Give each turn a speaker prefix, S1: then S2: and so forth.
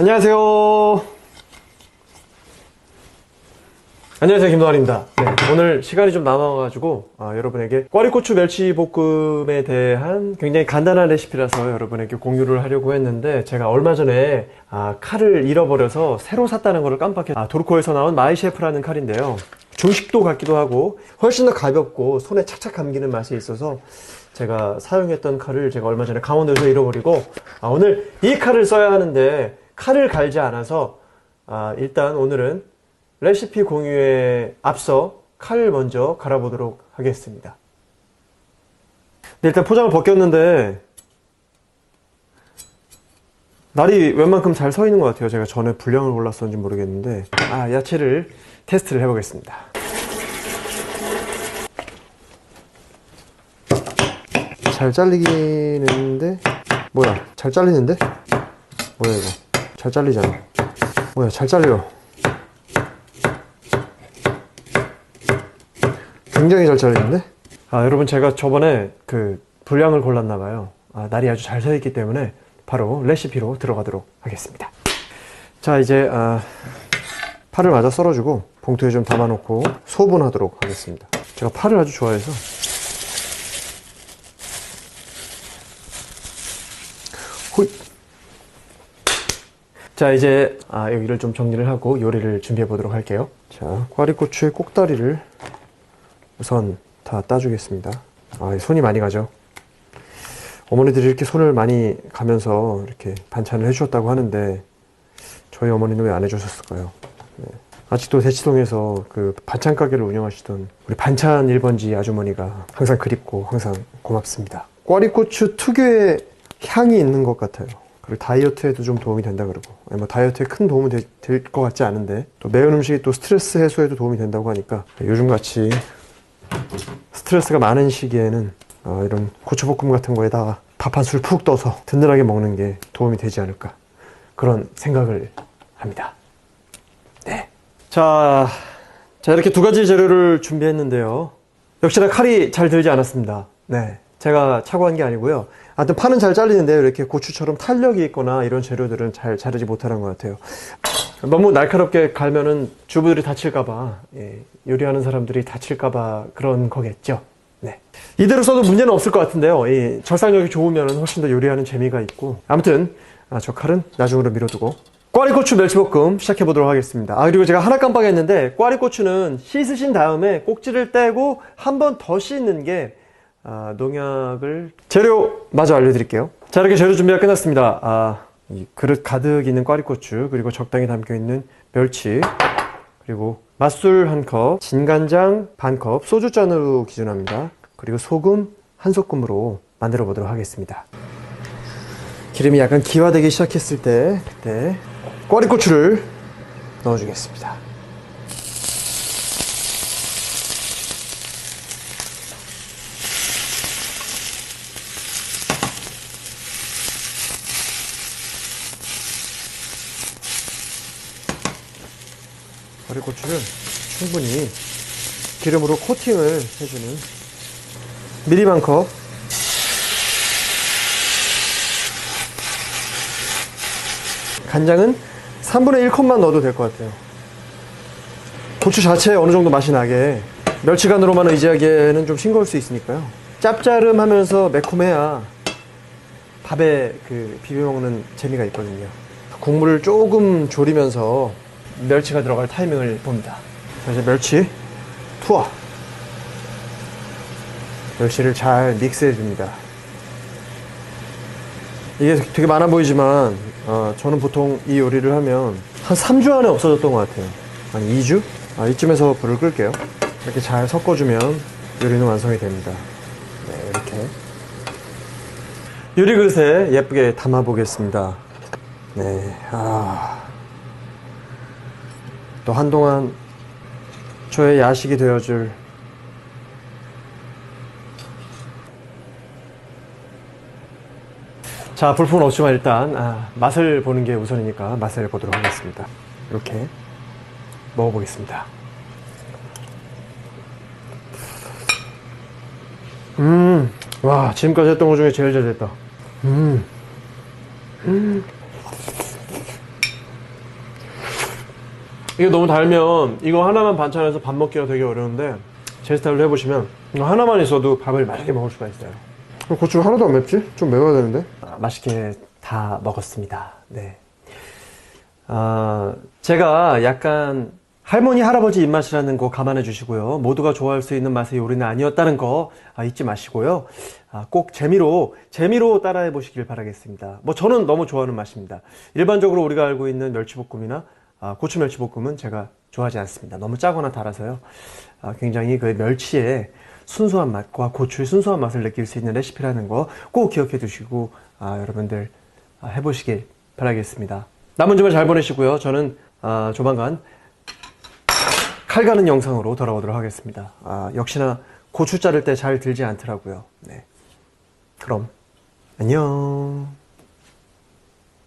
S1: 안녕하세요. 안녕하세요 김동환입니다. 네, 오늘 시간이 좀 남아가지고 아, 여러분에게 꽈리고추 멸치 볶음에 대한 굉장히 간단한 레시피라서 여러분에게 공유를 하려고 했는데 제가 얼마 전에 아, 칼을 잃어버려서 새로 샀다는 것을 깜빡했 아, 도르코에서 나온 마이셰프라는 칼인데요. 중식도 같기도 하고 훨씬 더 가볍고 손에 착착 감기는 맛이 있어서 제가 사용했던 칼을 제가 얼마 전에 강원도에서 잃어버리고 아, 오늘 이 칼을 써야 하는데 칼을 갈지 않아서 아, 일단 오늘은 레시피 공유에 앞서 칼을 먼저 갈아보도록 하겠습니다. 네, 일단 포장을 벗겼는데 날이 웬만큼 잘 서 있는 것 같아요. 제가 전에 분량을 골랐었는지 모르겠는데 아 야채를 테스트를 해보겠습니다. 잘 잘리긴 했는데 뭐야 잘 잘리는데 뭐야 이거 잘 잘리잖아. 뭐야 잘 잘려. 굉장히 잘 잘리는데? 아 여러분 제가 저번에 그 분량을 골랐나 봐요. 아, 날이 아주 잘 서 있기 때문에 바로 레시피로 들어가도록 하겠습니다. 자 이제 아, 파를 마저 썰어주고 봉투에 좀 담아놓고 소분하도록 하겠습니다. 제가 파를 아주 좋아해서. 호잇. 자 이제 아, 여기를 좀 정리를 하고 요리를 준비해 보도록 할게요. 자 꽈리고추의 꼭다리를 우선 다 따주겠습니다. 아 손이 많이 가죠? 어머니들이 이렇게 손을 많이 가면서 이렇게 반찬을 해주셨다고 하는데 저희 어머니는 왜 안 해주셨을까요? 네. 아직도 대치동에서 그 반찬 가게를 운영하시던 우리 반찬 1번지 아주머니가 항상 그립고 항상 고맙습니다. 꽈리고추 특유의 향이 있는 것 같아요. 그리고 다이어트에도 좀 도움이 된다 그러고 아니, 뭐 다이어트에 큰 도움은 될것 같지 않은데 또 매운 음식이 또 스트레스 해소에도 도움이 된다고 하니까 요즘 같이 스트레스가 많은 시기에는 어, 이런 고추볶음 같은 거에다가 밥 한 술 푹 떠서 든든하게 먹는 게 도움이 되지 않을까 그런 생각을 합니다. 네. 자, 자 이렇게 두 가지 재료를 준비했는데요. 역시나 칼이 잘 들지 않았습니다. 네. 제가 착오한 게 아니고요. 하여튼 파는 잘 잘리는데요. 이렇게 고추처럼 탄력이 있거나 이런 재료들은 잘 자르지 못하는 것 같아요. 너무 날카롭게 갈면은 주부들이 다칠까봐, 예, 요리하는 사람들이 다칠까봐 그런 거겠죠. 네. 이대로 써도 문제는 없을 것 같은데요. 이 절상력이 좋으면 훨씬 더 요리하는 재미가 있고. 아무튼, 아, 저 칼은 나중으로 미뤄두고. 꽈리고추 멸치볶음 시작해보도록 하겠습니다. 아, 그리고 제가 하나 깜빡했는데, 꽈리고추는 씻으신 다음에 꼭지를 떼고 한 번 더 씻는 게 아, 농약을 재료 마저 알려드릴게요. 자 이렇게 재료 준비가 끝났습니다. 아, 이 그릇 가득 있는 꽈리고추 그리고 적당히 담겨 있는 멸치 그리고 맛술 한 컵, 진간장 반 컵, 소주 잔으로 기준합니다. 그리고 소금 한 소금으로 만들어 보도록 하겠습니다. 기름이 약간 기화되기 시작했을 때 그때 꽈리고추를 넣어주겠습니다. 버리고추를 충분히 기름으로 코팅을 해주는 미리 반 컵. 간장은 3분의 1컵만 넣어도 될 것 같아요. 고추 자체에 어느 정도 맛이 나게 멸치간으로만 의지하기에는 좀 싱거울 수 있으니까요. 짭짜름하면서 매콤해야 밥에 그 비벼 먹는 재미가 있거든요. 국물을 조금 졸이면서 멸치가 들어갈 타이밍을 봅니다. 자, 이제 멸치 투하. 멸치를 잘 믹스해 줍니다. 이게 되게 많아 보이지만 어, 저는 보통 이 요리를 하면 한 3주 안에 없어졌던 것 같아요. 한 2주? 아, 이쯤에서 불을 끌게요. 이렇게 잘 섞어주면 요리는 완성이 됩니다. 네, 이렇게. 요리 그릇에 예쁘게 담아 보겠습니다. 네, 아. 또 한동안 저의 야식이 되어줄 자 불품은 없지만 일단 아, 맛을 보는 게 우선이니까 맛을 보도록 하겠습니다 이렇게 먹어보겠습니다 음와 지금까지 했던 것 중에 제일 잘 됐다 음. 음. 이게 너무 달면 이거 하나만 반찬해서 밥 먹기가 되게 어려운데 제 스타일로 해보시면 이거 하나만 있어도 밥을 맛있게 먹을 수가 있어요. 고추가 하나도 안 맵지? 좀 매워야 되는데. 맛있게 다 먹었습니다. 네. 아, 제가 약간 할머니, 할아버지 입맛이라는 거 감안해 주시고요. 모두가 좋아할 수 있는 맛의 요리는 아니었다는 거 아, 잊지 마시고요. 아, 꼭 재미로, 재미로 따라해 보시길 바라겠습니다. 뭐 저는 너무 좋아하는 맛입니다. 일반적으로 우리가 알고 있는 멸치볶음이나 아, 고추 멸치 볶음은 제가 좋아하지 않습니다. 너무 짜거나 달아서요. 아, 굉장히 그 멸치의 순수한 맛과 고추의 순수한 맛을 느낄 수 있는 레시피라는 거 꼭 기억해 두시고 아, 여러분들 아, 해보시길 바라겠습니다. 남은 주말 잘 보내시고요. 저는 아, 조만간 칼 가는 영상으로 돌아오도록 하겠습니다. 아, 역시나 고추 자를 때 잘 들지 않더라고요. 네. 그럼 안녕.